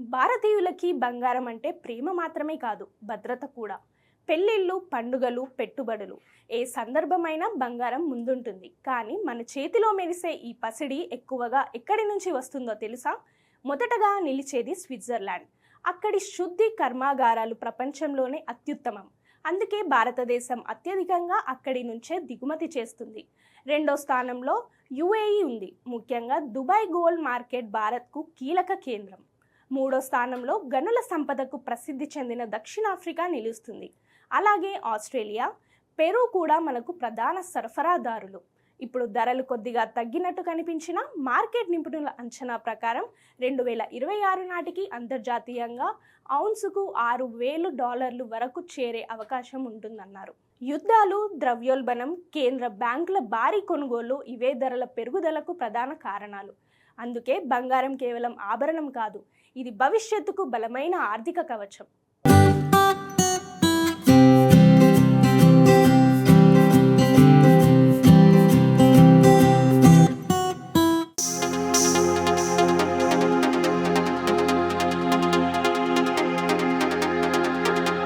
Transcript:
భారతీయులకి బంగారం అంటే ప్రేమ మాత్రమే కాదు భద్రత కూడా. పెళ్ళిళ్ళు పండుగలు పెట్టుబడులు ఏ సందర్భమైనా బంగారం ముందుంటుంది. కానీ మన చేతిలో మెరిసే ఈ పసిడి ఎక్కువగా ఎక్కడి నుంచి వస్తుందో తెలుసా? మొదటగా నిలిచేది స్విట్జర్లాండ్. అక్కడి శుద్ధి కర్మాగారాలు ప్రపంచంలోనే అత్యుత్తమం. అందుకే భారతదేశం అత్యధికంగా అక్కడి నుంచే దిగుమతి చేస్తుంది. రెండో స్థానంలో యుఏఈ ఉంది. ముఖ్యంగా దుబాయ్ గోల్డ్ మార్కెట్ భారత్కు కీలక కేంద్రం. మూడో స్థానంలో గనుల సంపదకు ప్రసిద్ధి చెందిన దక్షిణాఫ్రికా నిలుస్తుంది. అలాగే ఆస్ట్రేలియా పెరు కూడా మనకు ప్రధాన సరఫరాదారులు. ఇప్పుడు ధరలు కొద్దిగా తగ్గినట్టు కనిపించిన మార్కెట్ నిపుణుల అంచనా ప్రకారం రెండు వేల ఇరవై ఆరు నాటికి అంతర్జాతీయంగా ఔన్సుకు ఆరు వేలు డాలర్లు వరకు చేరే అవకాశం ఉంటుందన్నారు. యుద్ధాలు ద్రవ్యోల్బణం కేంద్ర బ్యాంకుల భారీ కొనుగోలు ఇవే ధరల పెరుగుదలకు ప్రధాన కారణాలు. అందుకే బంగారం కేవలం ఆభరణం కాదు ఇది భవిష్యత్తుకు బలమైన ఆర్థిక కవచం.